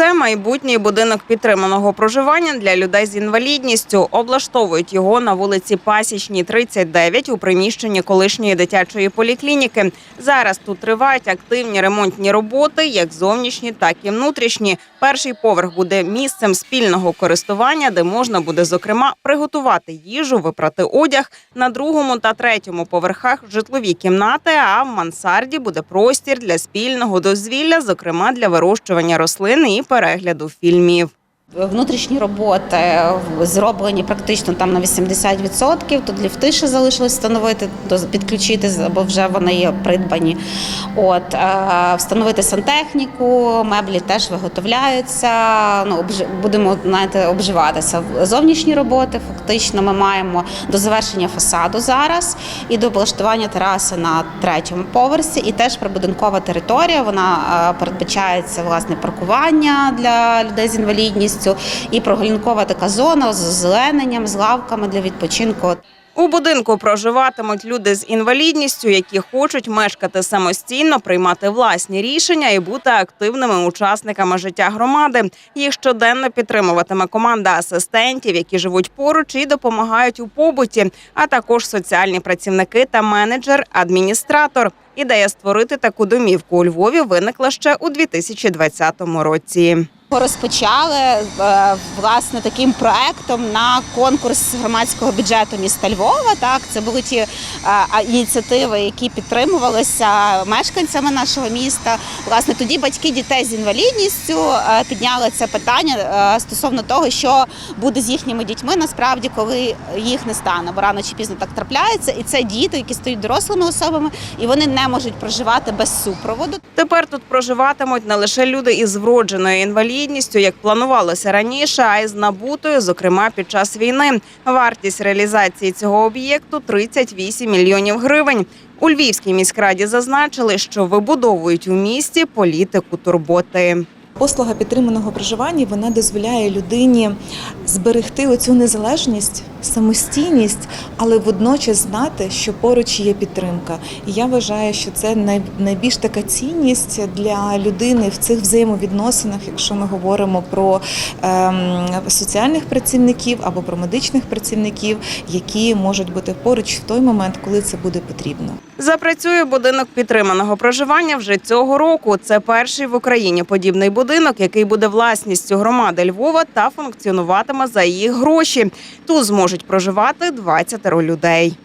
Це майбутній будинок підтриманого проживання для людей з інвалідністю. Облаштовують його на вулиці Пасічній, 39, у приміщенні колишньої дитячої поліклініки. Зараз тут тривають активні ремонтні роботи, як зовнішні, так і внутрішні. Перший поверх буде місцем спільного користування, де можна буде зокрема приготувати їжу, випрати одяг. На другому та третьому поверхах житлові кімнати. А в мансарді буде простір для спільного дозвілля, зокрема для вирощування рослин і перегляду фільмів. Внутрішні роботи зроблені практично там на 80%. Тут ліфти ще залишилось встановити, підключити, бо вже вони є придбані. От е, встановити сантехніку, меблі теж виготовляються. Ну будемо знаєте, обживатися. Зовнішні роботи фактично ми маємо до завершення фасаду зараз і до облаштування тераси на третьому поверсі. І теж прибудинкова територія. Вона е, передбачається власне паркування для людей з інвалідністю і прогулянкова така зона з зелененням, з лавками для відпочинку. У будинку проживатимуть люди з інвалідністю, які хочуть мешкати самостійно, приймати власні рішення і бути активними учасниками життя громади. Їх щоденно підтримуватиме команда асистентів, які живуть поруч і допомагають у побуті, а також соціальні працівники та менеджер-адміністратор. Ідея створити таку домівку у Львові виникла ще у 2020 році. Розпочали е, власне таким проектом на конкурс громадського бюджету міста Львова. Так, це були ті е, ініціативи, які підтримувалися мешканцями нашого міста. Власне, тоді батьки дітей з інвалідністю е, підняли це питання стосовно того, що буде з їхніми дітьми насправді, коли їх не стане, бо рано чи пізно так трапляється. І це діти, які стають дорослими особами, і вони не можуть проживати без супроводу. Тепер тут проживатимуть не лише люди із вродженою інвалідністю, як планувалося раніше, а й з набутою, зокрема під час війни. Вартість реалізації цього об'єкту 38 мільйонів гривень. У Львівській міськраді зазначили, що вибудовують у місті політику турботи. Послуга підтриманого проживання вона дозволяє людині зберегти оцю незалежність, самостійність, але водночас знати, що поруч є підтримка. І я вважаю, що це найбільш така цінність для людини в цих взаємовідносинах, якщо ми говоримо про ем, соціальних працівників або про медичних працівників, які можуть бути поруч в той момент, коли це буде потрібно. Запрацює будинок підтриманого проживання вже цього року. Це перший в Україні подібний будинок, який буде власністю громади Львова та функціонуватиме за її гроші. Тут зможуть проживати 20 людей.